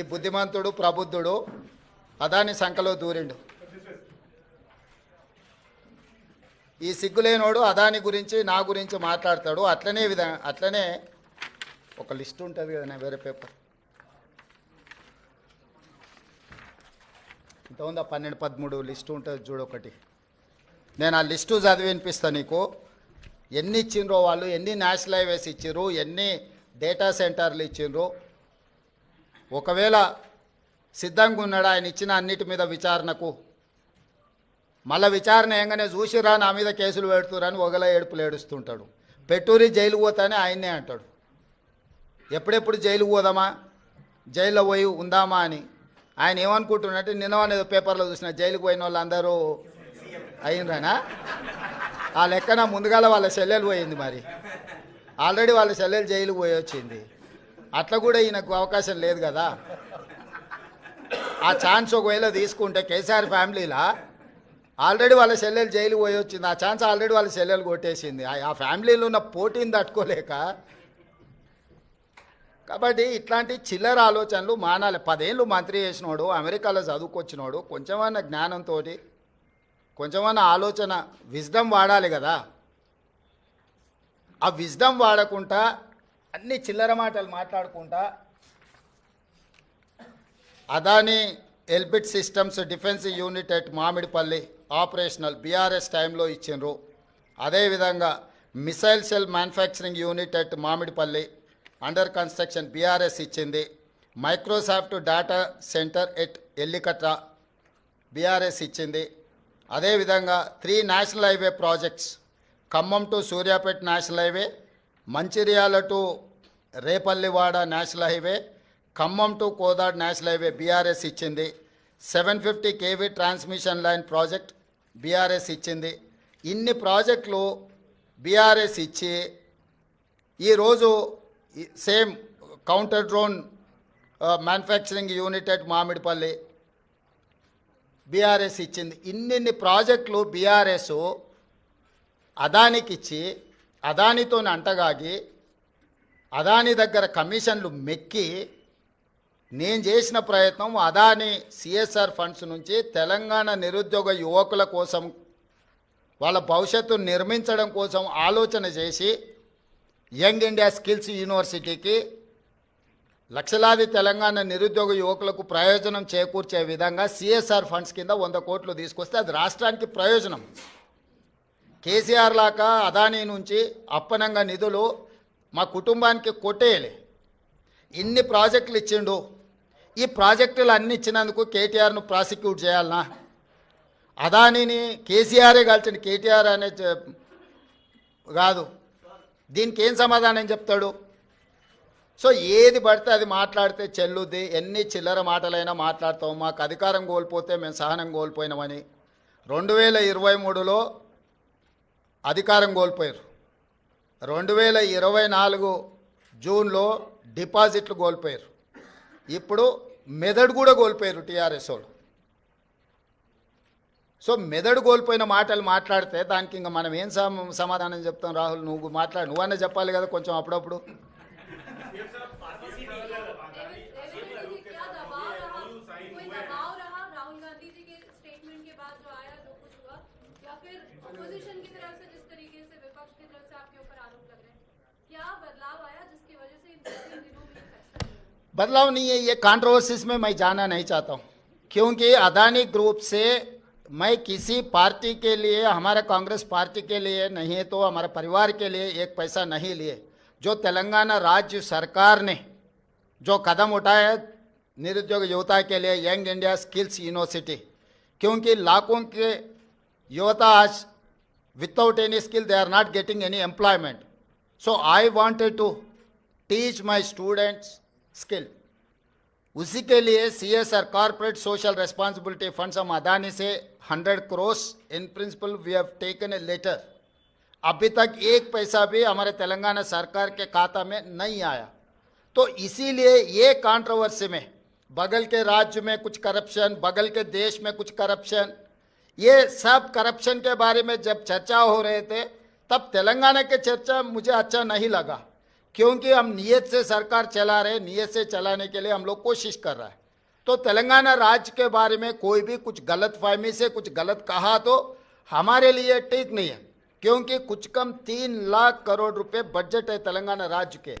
ఈ బుద్ధిమంతుడు ప్రబుద్ధుడు అదాని సంఖలో దూరిండు. ఈ సిగ్గులేనోడు అదాని గురించి నా గురించి మాట్లాడతాడు. అట్లనే విధ అట్లనే ఒక లిస్ట్ ఉంటుంది కదా వేరే పేపర్. ఇంత ఉందా? పన్నెండు పదమూడు లిస్టు ఉంటుంది చూడొకటి నేను ఆ లిస్టు చదివి వినిపిస్తాను నీకు. ఎన్ని ఇచ్చిండ్రో వాళ్ళు ఎన్ని నేషనల్ హైవేస్ ఇచ్చిర్రు ఎన్ని డేటా సెంటర్లు ఇచ్చిండ్రు ఒకవేళ సిద్ధంగా ఉన్నాడు ఆయన ఇచ్చిన అన్నిటి మీద విచారణకు? మళ్ళీ విచారణ ఏంగానే చూసిరా నా మీద కేసులు పెడుతురని ఒకలా ఏడుపులు ఏడుస్తుంటాడు. పెట్టూరి జైలు పోతానే ఆయన్నే అంటాడు. ఎప్పుడెప్పుడు జైలు పోదామా? జైల్లో పోయి ఉందామా అని. ఆయన ఏమనుకుంటున్నట్టు నిన్న అనేది పేపర్లో చూసిన జైలుకు పోయిన వాళ్ళందరూ అయిందనా ఆ లెక్కన ముందుగాల వాళ్ళ చెల్లెలు పోయింది మరి. ఆల్రెడీ వాళ్ళ చెల్లెలు జైలుకు పోయి వచ్చింది. అట్లా కూడా ఈయనకు అవకాశం లేదు కదా. ఆ ఛాన్స్ ఒకవేళ తీసుకుంటే కేసీఆర్ ఫ్యామిలీలా ఆల్రెడీ వాళ్ళ చెల్లెలు జైలు పోయి వచ్చింది. ఆ ఛాన్స్ ఆల్రెడీ వాళ్ళ చెల్లెలు కొట్టేసింది. ఆ- ఆ ఫ్యామిలీలో ఉన్న పోటీని తట్టుకోలేక. కాబట్టి ఇట్లాంటి చిల్లర ఆలోచనలు మానాలి. పదేళ్ళు మంత్రి చేసినోడు అమెరికాలో చదువుకొచ్చినోడు కొంచెమన్నా జ్ఞానంతో కొంచెమన్నా ఆలోచన విజ్డమ్ వాడాలి కదా. ఆ విజ్డమ్ వాడకుండా అన్ని చిల్లర మాటలు మాట్లాడుకుంటా. Adani Elbit systems defence unit at Mamidipalli operational BRS టైంలో ఇచ్చిండ్రు. అదేవిధంగా missile cell manufacturing unit at Mamidipalli under construction BRS ఇచ్చింది. Microsoft data centre at Ellikatra BRS ఇచ్చింది. అదేవిధంగా three national highway projects Khammam to Suryapet national highway Mancherial to Repallewada national highway Khammam to Kodad national highway BRS ఇచ్చింది. Seven fifty KV transmission line project BRS ఇచ్చింది. ఇన్ని ప్రాజెక్టులు BRS ఇచ్చి ఈరోజు same counter drone manufacturing unit at Mamidipalli BRS ఇచ్చింది. ఇన్నిన్ని ప్రాజెక్టులు BRS అదానికి ఇచ్చి అదానితో అంటగాగి అదాని దగ్గర కమిషన్లు మెక్కి నేను చేసిన ప్రయత్నం అదాని సిఎస్ఆర్ ఫండ్స్ నుంచి తెలంగాణ నిరుద్యోగ యువకుల కోసం వాళ్ళ భవిష్యత్తు నిర్మించడం కోసం ఆలోచన చేసి యంగ్ ఇండియా స్కిల్స్ యూనివర్సిటీకి లక్షలాది తెలంగాణ నిరుద్యోగ యువకులకు ప్రయోజనం చేకూర్చే విధంగా సిఎస్ఆర్ ఫండ్స్ కింద వంద కోట్లు తీసుకొస్తే అది రాష్ట్రానికి ప్రయోజనం. కేసీఆర్ లాగా అదానీ నుంచి అప్పనంగా నిధులు మా కుటుంబానికి కొట్టేయలే. ఇన్ని ప్రాజెక్టులు ఇచ్చిండు. ఈ ప్రాజెక్టులు అన్ని ఇచ్చినందుకు కేటీఆర్ను ప్రాసిక్యూట్ చేయాలనా? అదానీని కేసీఆరే కలిసిండు కేటీఆర్ అనే కాదు. దీనికి ఏం సమాధానం చెప్తాడు? సో ఏది పడితే అది మాట్లాడితే చెల్లుద్ది. ఎన్ని చిల్లర మాటలైనా మాట్లాడతాం. మాకు అధికారం కోల్పోతే మేము సహనం కోల్పోయినామని. రెండు వేల ఇరవై మూడులో అధికారం కోల్పోయారు. రెండు వేల ఇరవై నాలుగు జూన్లో డిపాజిట్లు కోల్పోయారు. ఇప్పుడు మెదడు కూడా కోల్పోయారు టీఆర్ఎస్ వాళ్ళు. సో మెదడు కోల్పోయిన మాటలు మాట్లాడితే దానికి ఇంకా మనం ఏం సమాధానం చెప్తాం రాహుల్? నువ్వు మాట్లాడు నువ్వన్నా చెప్పాలి కదా కొంచెం అప్పుడప్పుడు. बदलाव नहीं है, ये कॉन्ट्रोवर्सीज में मैं जाना नहीं चाहता हूँ। क्योंकि अदानी ग्रुप से मैं किसी पार्टी के लिए, हमारे कांग्रेस पार्टी के लिए नहीं तो हमारे परिवार के लिए एक पैसा नहीं लिए। जो तेलंगाना राज्य सरकार ने जो कदम उठाया है, निरुद्योग युवता के लिए, यंग इंडिया स्किल्स यूनिवर्सिटी, क्योंकि लाखों के युवता आज without any skill, they are not getting any employment. So, i wanted to teach my students skill उसी के लिए C S R corporate social responsibility funds हम अदानी से hundred crores in principle we have taken a letter अभी तक एक पैसा भी हमारे तेलंगाना सरकार के खाता में नहीं आया। तो इसीलिए ये कंट्रोवर्सी में, बगल के राज्य में कुछ करप्शन बगल के देश में कुछ करप्शन ये सब करप्शन के बारे में जब चर्चा हो रहे थे, तब तेलंगाना के चर्चा मुझे अच्छा नहीं लगा। क्योंकि हम नियत से सरकार चला रहे नियत से चलाने के लिए हम लोग कोशिश कर रहा है। तो तेलंगाना राज्य के बारे में कोई भी कुछ गलत फहमी से, कुछ गलत कहा तो हमारे लिए ठीक नहीं है, क्योंकि कुछ कम तीन लाख करोड़ रुपए बजट है तेलंगाना राज्य के।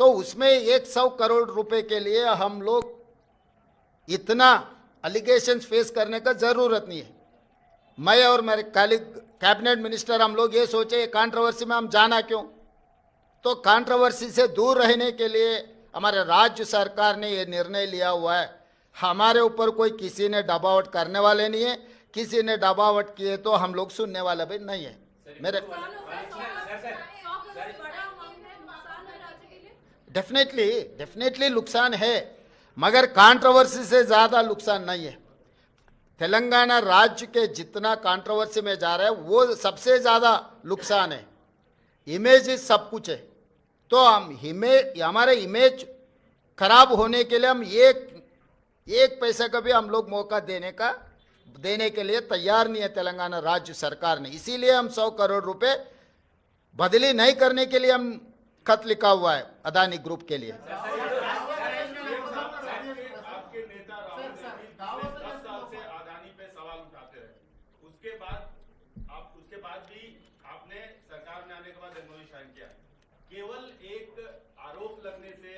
तो उसमें एक सौ करोड़ रुपए के लिए हम लोग इतना अलिगेशन फेस करने का ज़रूरत नहीं है। मैं और मेरे कैबिनेट मिनिस्टर हम लोग ये सोचे कॉन्ट्रोवर्सी में हम जाना क्यों? तो कंट्रोवर्सी से दूर रहने के लिए हमारे राज्य सरकार ने ये निर्णय लिया हुआ है। हमारे ऊपर कोई किसी ने दबावट करने वाले नहीं है। किसी ने दबावट किए तो हम लोग सुनने वाले भी नहीं है। मेरे डेफिनेटली डेफिनेटली नुकसान है मगर कंट्रोवर्सी से ज़्यादा नुकसान नहीं है। तेलंगाना राज्य के जितना कंट्रोवर्सी में जा रहा है वो सबसे ज़्यादा नुकसान है। इमेज सब कुछ है। तो हम इमेज हमारे इमेज खराब होने के लिए हम एक एक पैसे का भी हम लोग मौका देने का, देने के लिए तैयार नहीं है तेलंगाना राज्य सरकार ने। इसीलिए हम सौ करोड़ रुपए बदली नहीं करने के लिए हम खत लिखा हुआ है अदानी ग्रुप के लिए। उसके बाद भी आपने सरकार में आने के बाद किया। केवल एक आरोप लगने से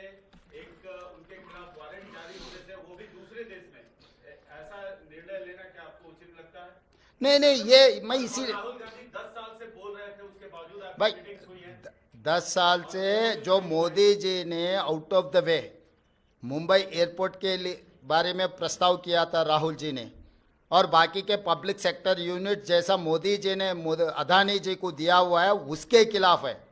एक उनके खिलाफ वारंट जारी होने से वो भी दूसरे देश में। ऐसा निर्णय लेना क्या आपको उचित लगता है? नहीं नहीं ये मैं इसी राहुल गांधी दस साल से बोल रहे थे उसके बावजूद भाई दस साल से जो मोदी जी ने out of the way Mumbai airport के बारे में प्रस्ताव किया था राहुल जी ने और बाकी के पब्लिक सेक्टर यूनिट जैसा मोदी जी ने अदानी जी को दिया हुआ है उसके खिलाफ है।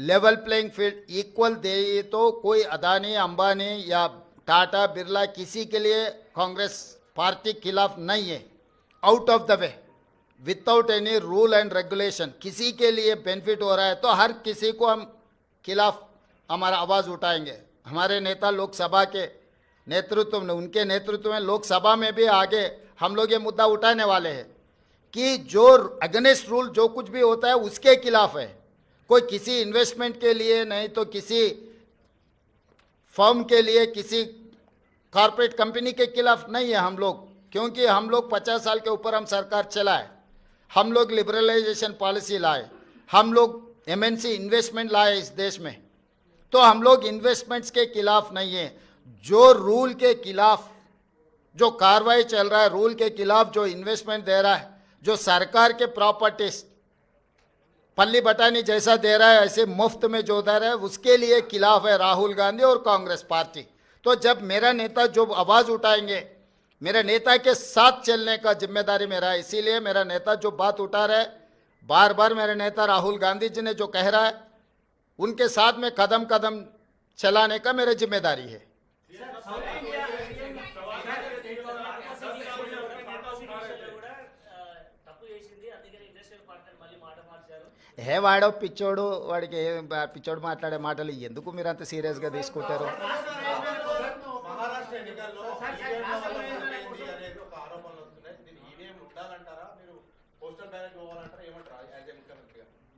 लेवल प्लेइंग फ़ील्ड इक्वल दे तो कोई अदानी, अंबानी या टाटा, बिरला किसी के लिए कांग्रेस पार्टी खिलाफ नहीं है। Out of the way without any rule and regulation किसी के लिए बेनिफिट हो रहा है तो हर किसी को हम खिलाफ हमारा आवाज़ उठाएँगे। हमारे नेता लोकसभा के नेतृत्व में, उनके नेतृत्व में लोकसभा में भी आगे हम लोग ये मुद्दा उठाने वाले हैं कि जो अगेंस्ट रूल जो कुछ भी होता है, उसके खिलाफ है। कोई किसी इन्वेस्टमेंट के लिए, नहीं तो किसी फर्म के लिए, किसी कॉरपोरेट कंपनी के खिलाफ नहीं है हम लोग। क्योंकि हम लोग पचास साल के ऊपर हम सरकार चलाए, हम लोग लिबरलाइजेशन पॉलिसी लाए, हम लोग एमएनसी इन्वेस्टमेंट लाए इस देश में। तो हम लोग इन्वेस्टमेंट्स के खिलाफ नहीं है। जो रूल के खिलाफ, जो कार्रवाई चल रहा है रूल के खिलाफ जो इन्वेस्टमेंट दे रहा है, जो सरकार के प्रॉपर्टीज़ पल्ली बटानी जैसा दे रहा है, ऐसे मुफ़्त में जो दे रहा है, उसके लिए खिलाफ है राहुल गांधी और कांग्रेस पार्टी। तो जब मेरा नेता जो आवाज़ उठाएँगे, मेरे नेता के साथ चलने का ज़िम्मेदारी मेरा है, इसीलिए मेरा नेता जो बात उठा रहा है बार बार मेरे नेता राहुल गांधी जी ने जो कह रहा है, उनके साथ में कदम कदम चलाने का मेरी ज़िम्मेदारी है। హే వాడో పిచ్చోడు వాడికి ఏం పిచ్చోడు మాట్లాడే మాటలు ఎందుకు మీరు అంత సీరియస్గా తీసుకుంటారు?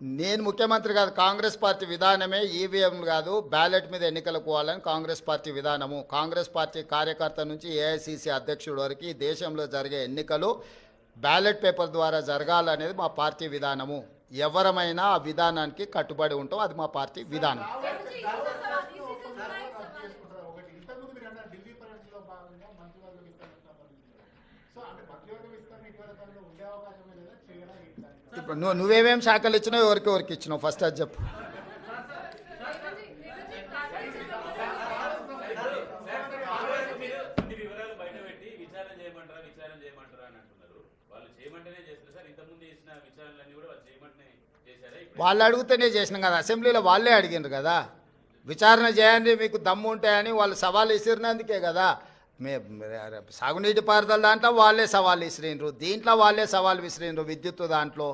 నేను ముఖ్యమంత్రి కాదు కాంగ్రెస్ పార్టీ విధానమే ఈవీఎం కాదు బ్యాలెట్ మీద ఎన్నికలకు పోవాలని కాంగ్రెస్ పార్టీ విధానము. కాంగ్రెస్ పార్టీ కార్యకర్త నుంచి ఏఐసిసి అధ్యక్షుడు వరకు దేశంలో జరిగే ఎన్నికలు బ్యాలెట్ పేపర్ ద్వారా జరగాలనేది మా పార్టీ విధానము. ఎవరమైనా ఆ విధానానికి కట్టుబడి ఉంటాం. అది మా పార్టీ విధానం. ఇప్పుడు నువ్వు నువ్వేమేమి శాఖలు ఇచ్చినావు ఎవరికి ఎవరికి ఇచ్చినావు? ఫస్ట్ అది చెప్పు. వాళ్ళు అడిగితేనే చేసినాం కదా. అసెంబ్లీలో వాళ్ళే అడిగినారు కదా. విచారణ చేయండి మీకు దమ్ము ఉంటాయని వాళ్ళు సవాల్ విసిరినందుకే కదా. మే సాగునీటి పారుదల దాంట్లో వాళ్ళే సవాల్ విసిరిండ్రు దీంట్లో వాళ్ళే సవాల్ విసిరిండ్రు విద్యుత్ దాంట్లో.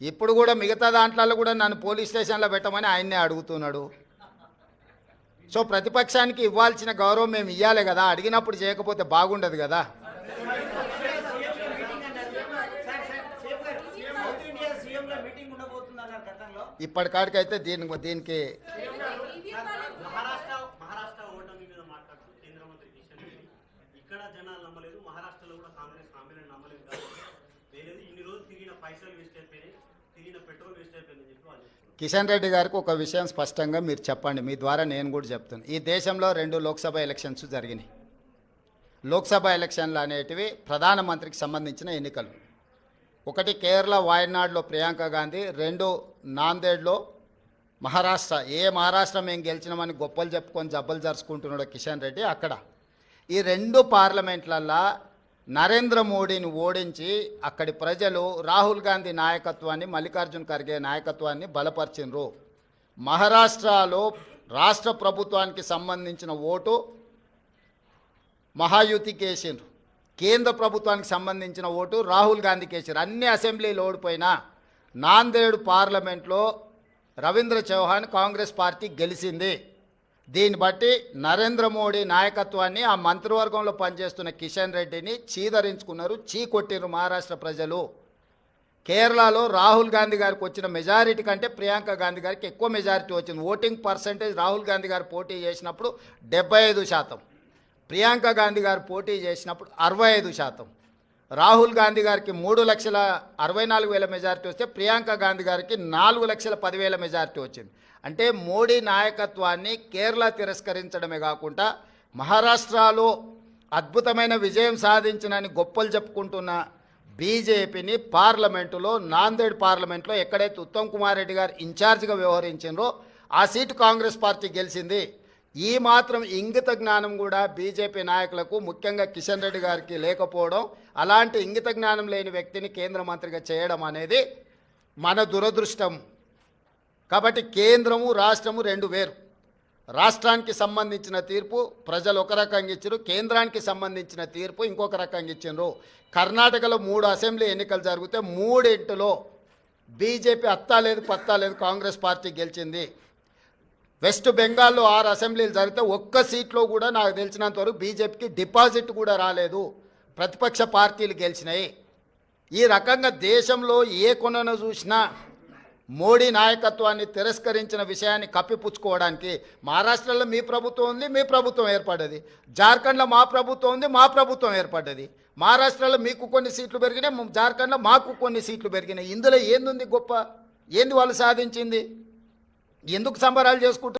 ఇప్పుడు కూడా మిగతా దాంట్లో కూడా నన్ను పోలీస్ స్టేషన్లో పెట్టమని ఆయన్నే అడుగుతున్నాడు. సో ప్రతిపక్షానికి ఇవ్వాల్సిన గౌరవం మేము ఇవ్వాలి కదా. అడిగినప్పుడు చేయకపోతే బాగుండదు కదా. ఇప్పటికాడికైతే దీని దీనికి కిషన్ రెడ్డి గారికి ఒక విషయం స్పష్టంగా మీరు చెప్పండి మీ ద్వారా నేను కూడా చెప్తాను ఈ దేశంలో రెండు లోక్సభ ఎలక్షన్స్ జరిగినాయి. లోక్సభ ఎలక్షన్లు అనేటివి ప్రధానమంత్రికి సంబంధించిన ఎన్నికలు. ఒకటి కేరళ వాయనాడులో ప్రియాంక గాంధీ రెండు నాందేడ్లో మహారాష్ట్ర ఏ మహారాష్ట్ర మేము గెలిచినామని గొప్పలు చెప్పుకొని జబ్బలు జరుచుకుంటున్నాడో కిషన్ రెడ్డి అక్కడ. ఈ రెండు పార్లమెంట్లల్లో నరేంద్ర మోడీని ఓడించి అక్కడి ప్రజలు రాహుల్ గాంధీ నాయకత్వాన్ని మల్లికార్జున్ ఖర్గే నాయకత్వాన్ని బలపరిచినరు మహారాష్ట్రలో రాష్ట్ర ప్రభుత్వానికి సంబంధించిన ఓటు మహాయుతికి వేసిండ్రు కేంద్ర ప్రభుత్వానికి సంబంధించిన ఓటు రాహుల్ గాంధీకి వేసారు అన్ని అసెంబ్లీలు ఓడిపోయినా నాందేడు పార్లమెంట్లో రవీంద్ర చౌహాన్ కాంగ్రెస్ పార్టీ గెలిచింది. దీన్ని బట్టి నరేంద్ర మోడీ నాయకత్వాన్ని ఆ మంత్రివర్గంలో పనిచేస్తున్న కిషన్ రెడ్డిని చీదరించుకున్నారు చీకొట్టిరు మహారాష్ట్ర ప్రజలు. కేరళలో రాహుల్ గాంధీ గారికి వచ్చిన మెజారిటీ కంటే ప్రియాంక గాంధీ గారికి ఎక్కువ మెజారిటీ వచ్చింది. ఓటింగ్ పర్సంటేజ్ రాహుల్ గాంధీ గారు పోటీ చేసినప్పుడు డెబ్బై ఐదు శాతం. ప్రియాంక గాంధీ గారు పోటీ చేసినప్పుడు అరవై ఐదు శాతం. రాహుల్ గాంధీ గారికి మూడు లక్షల అరవై నాలుగు వేల మెజారిటీ వస్తే ప్రియాంక గాంధీ గారికి నాలుగు లక్షల పదివేల మెజారిటీ వచ్చింది. అంటే మోడీ నాయకత్వాన్ని కేరళ తిరస్కరించడమే కాకుండా మహారాష్ట్రలో అద్భుతమైన విజయం సాధించినని గొప్పలు చెప్పుకుంటున్న బీజేపీని పార్లమెంటులో నాందేడ్ పార్లమెంట్లో ఎక్కడైతే ఉత్తమ్ కుమార్ రెడ్డి గారు ఇన్ఛార్జ్గా వ్యవహరించారో ఆ సీటు కాంగ్రెస్ పార్టీ గెలిచింది. ఈ మాత్రం ఇంగిత జ్ఞానం కూడా బీజేపీ నాయకులకు ముఖ్యంగా కిషన్ రెడ్డి గారికి లేకపోవడం అలాంటి ఇంగిత జ్ఞానం లేని వ్యక్తిని కేంద్ర మంత్రిగా చేయడం అనేది మన దురదృష్టం. కాబట్టి కేంద్రము రాష్ట్రము రెండు వేరు. రాష్ట్రానికి సంబంధించిన తీర్పు ప్రజలు ఒక రకంగా ఇచ్చారు కేంద్రానికి సంబంధించిన తీర్పు ఇంకొక రకంగా ఇచ్చిండ్రు కర్ణాటకలో మూడు అసెంబ్లీ ఎన్నికలు జరిగితే మూడింటిలో బీజేపీ అత్తా లేదు పత్తా లేదు కాంగ్రెస్ పార్టీ గెలిచింది. వెస్ట్ బెంగాల్లో ఆరు అసెంబ్లీలు జరిగితే ఒక్క సీట్లో కూడా నాకు తెలిసినంత వరకు బీజేపీకి డిపాజిట్ కూడా రాలేదు. ప్రతిపక్ష పార్టీలు గెలిచినాయి. ఈ రకంగా దేశంలో ఏ కొనను చూసినా మోడీ నాయకత్వాన్ని తిరస్కరించిన విషయాన్ని కప్పిపుచ్చుకోవడానికి మహారాష్ట్రలో మీ ప్రభుత్వం ఉంది మీ ప్రభుత్వం ఏర్పడ్డది. జార్ఖండ్లో మా ప్రభుత్వం ఉంది మా ప్రభుత్వం ఏర్పడ్డది. మహారాష్ట్రలో మీకు కొన్ని సీట్లు పెరిగినాయి జార్ఖండ్లో మాకు కొన్ని సీట్లు పెరిగినాయి. ఇందులో ఏంది గొప్ప? ఏంది వాళ్ళు సాధించింది? ఎందుకు సంబరాలు చేసుకుంటున్నారు?